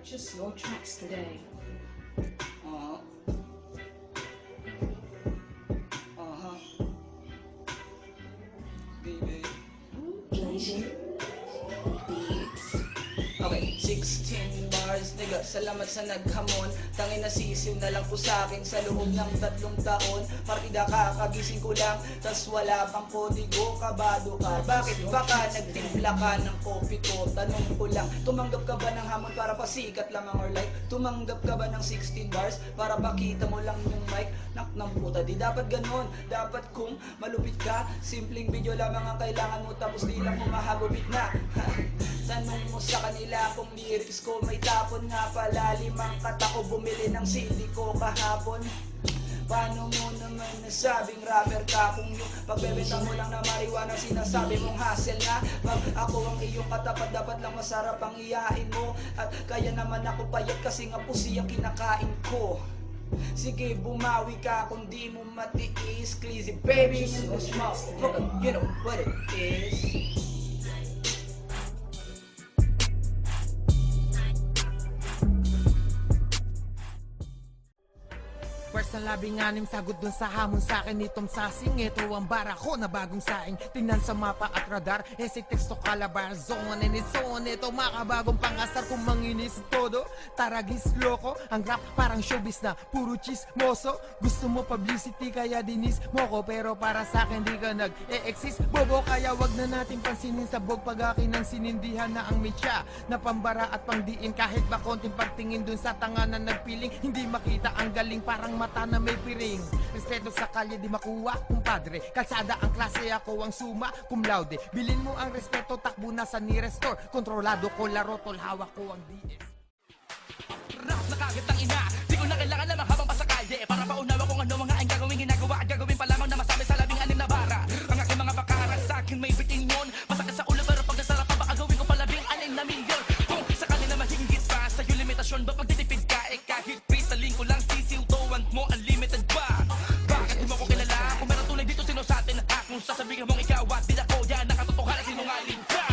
purchase your tracks today. Uh-huh. Uh-huh. Baby. Pleasure Beats. Okay, 16 bars, nigga, salamat sa naghamon. Tangin na sisiw na lang po sa akin. Sa loob ng tatlong taon Partida kakagising ko lang, tas wala pang kodigo, kabado ka. Bakit baka nagtimpla ka ng kopi ko? Tanong ko lang, tumanggap ka ba ng hamon para pasikat lamang or like? Tumanggap ka ba ng 16 bars para pakita mo lang yung mic? Nak ng puta, di dapat ganun Dapat kung malupit ka, simpleng video lamang ang kailangan mo. Tapos di lang humahagupit na Tanong mo sa kanila kung lyrics ko. May tapon nga pala Limang katao bumili ng CD ko kahapon. Paano mo naman nasabing rapper ka Kung yung pagbebenta mo lang na marijuana Sinasabi mong hassle na? Pag ako ang iyong katapat Dapat lang masarap ang iyain mo. At kaya naman ako payat Kasi nga pusi ang kinakain ko. Sige, bumawi ka kung di mo matiis. Crazy baby in the small You know what it is Pwers na labing anim sagot dun sa hamon sa akin itong sasing. Ito ang bara ko na bagong saing. Tingnan sa mapa at radar. Ese teksto kalabar Zone and on. Ito makabagong pangasar kung manginis todo. Taragis loko. Ang rap parang showbiz na Puro chismoso. Gusto mo publicity kaya dinis mo ko. Pero para sa akin di ka nag-e-exist. Bobo kaya wag na natin pansinin. Sa bog Pag akin ang sinindihan na ang mitya. Na pambara at pangdiin Kahit ba konting pagtingin dun sa tanga na nagpiling. Hindi makita ang galing parang mata na may piring. Respeto sa kalye di makuha, kumpadre. Kalsada ang klase, ako ang suma, cum laude. Bilin mo ang respeto, takbo na sa nearest store. Kontrolado ko laro, tol, hawak ko ang DS. Rap na kagad ng ina Di ko na kailangan lamang habang pa sa kalye. Para paunawa kung ano mga ang gagawin ginagawa gagawin pa lamang na masabi sa labing anim na bara. Ang aking mga bakaran sa akin may bitin yun. Masakit sa ulo pero pag nasarap pa baka gawin ko pa labing anim na milyon? Kung sa kanila mahingit pa Sa'yo limitasyon ba pag Kung sasabihin mong ikaw at di ako Yan nakatotohanan sinungaling ka.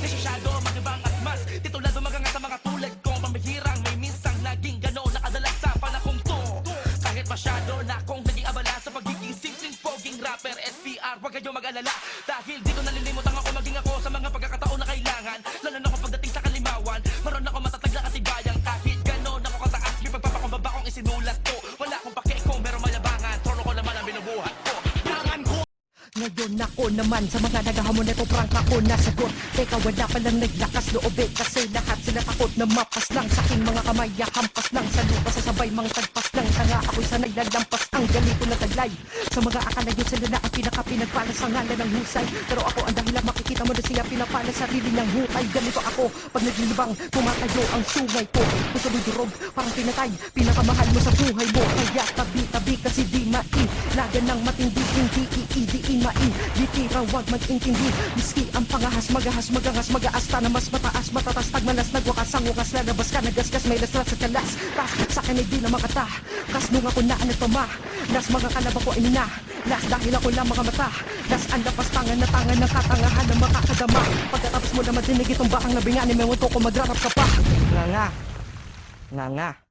Nesosyado, magibang at mas Titulado maganga sa mga tulad ko. Pamihirang may minsang naging gano'n Nakadalas sa panahong to. Kahit masyado na akong naging abala Sa pagiging simpleng poging rapper SPR, huwag kayo mag-alala. Dahil di ko nalilimutan ako maging ako Sa mga pagkakataon na kailangan. Lalo na kung pagdating sa kalimawan. Maroon ako matatag na katibayan Ngayon ako naman sa mga naghahamon ito prangka ko nasagot Teka wala palang naglakas loob eh Kasi lahat sila takot na mapas lang. Sa aking mga kamay yakampas lang. Sa lupa sasabay mga tagpas Tanga ako'y sanay lalampas Ang galing ko na taglay. Sa mga akala nyo sila na ang pinaka pinagpala sa ngalan ng husay. Pero ako ang dahilan makikita mo na siya pinapala sarili niyang hukay. Ganito ako pag naglilibang tumatayo ang sungay ko. Sa durog parang pinatay. Pinakamahal mo sa buhay mo Kaya tabi-tabi kasi di mai Laga ng matindi hindi iidiin mai Ditira wag mag-intindi. Miski ang pangahas magahas magangas Magaasta na mas mataas matatas. Tagmalas nagwakas ang wakas Lalabas ka nagasgas may laslat sa kalas. Tas sa akin ay di na makata Kas nung ako na anatoma Las mga kalaba ko ay na Las dahil ako lang mga mata. Las ang lapas tangan na tangan ng katangahan na makakadama Pagkatapos mo na madinig itong bakang nabingan Ni mewan ko kung magrarap ka pa. Nga nga. Nga nga